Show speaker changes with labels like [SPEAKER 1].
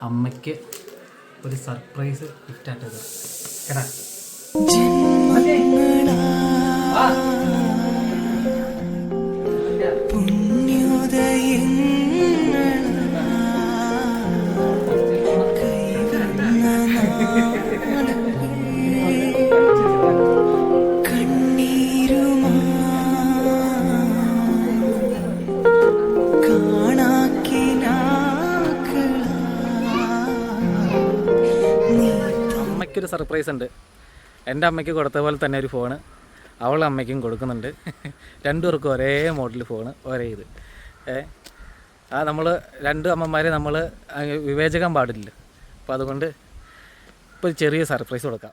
[SPEAKER 1] അമ്മയ്ക്ക് ഒരു surprise gift കേടാ കേട്ടാ? അമ്മയ്ക്കൊരു സർപ്രൈസ് ഉണ്ട്. എന്റെ അമ്മയ്ക്ക് കൊടുത്ത പോലെ തന്നെ ഒരു ഫോണ് അവളെ അമ്മയ്ക്കും കൊടുക്കുന്നുണ്ട്. രണ്ടുപേർക്കും ഒരേ മോഡൽ ഫോണ് ഒരേ ഇത്. ഏ ആ നമ്മൾ രണ്ട് അമ്മമാരെ നമ്മൾ വിവേചകം പാടില്ല. അപ്പോൾ അതുകൊണ്ട് ഇപ്പോൾ ചെറിയ സർപ്രൈസ് കൊടുക്കാം.